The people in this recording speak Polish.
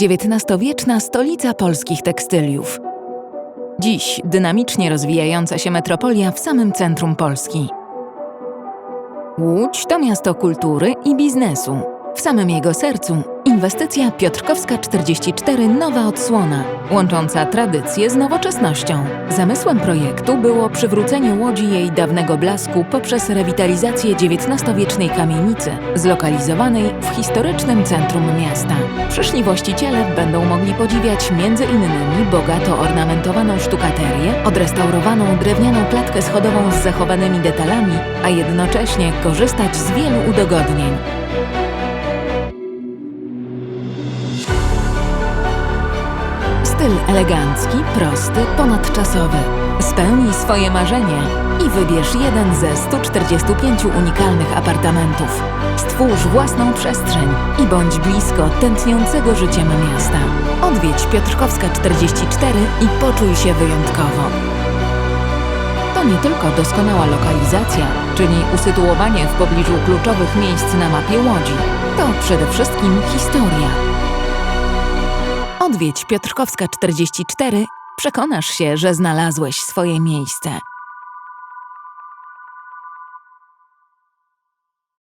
XIX-wieczna stolica polskich tekstyliów. Dziś dynamicznie rozwijająca się metropolia w samym centrum Polski. Łódź to miasto kultury i biznesu. W samym jego sercu inwestycja Piotrkowska 44 Nowa Odsłona, łącząca tradycję z nowoczesnością. Zamysłem projektu było przywrócenie Łodzi jej dawnego blasku poprzez rewitalizację XIX-wiecznej kamienicy, zlokalizowanej w historycznym centrum miasta. Przyszli właściciele będą mogli podziwiać innymi bogato ornamentowaną sztukaterię, odrestaurowaną drewnianą klatkę schodową z zachowanymi detalami, a jednocześnie korzystać z wielu udogodnień. Styl elegancki, prosty, ponadczasowy. Spełnij swoje marzenie i wybierz jeden ze 145 unikalnych apartamentów. Stwórz własną przestrzeń i bądź blisko tętniącego życiem miasta. Odwiedź Piotrkowska 44 i poczuj się wyjątkowo. To nie tylko doskonała lokalizacja, czyli usytuowanie w pobliżu kluczowych miejsc na mapie Łodzi. To przede wszystkim historia. Odwiedź Piotrkowska 44, przekonasz się, że znalazłeś swoje miejsce.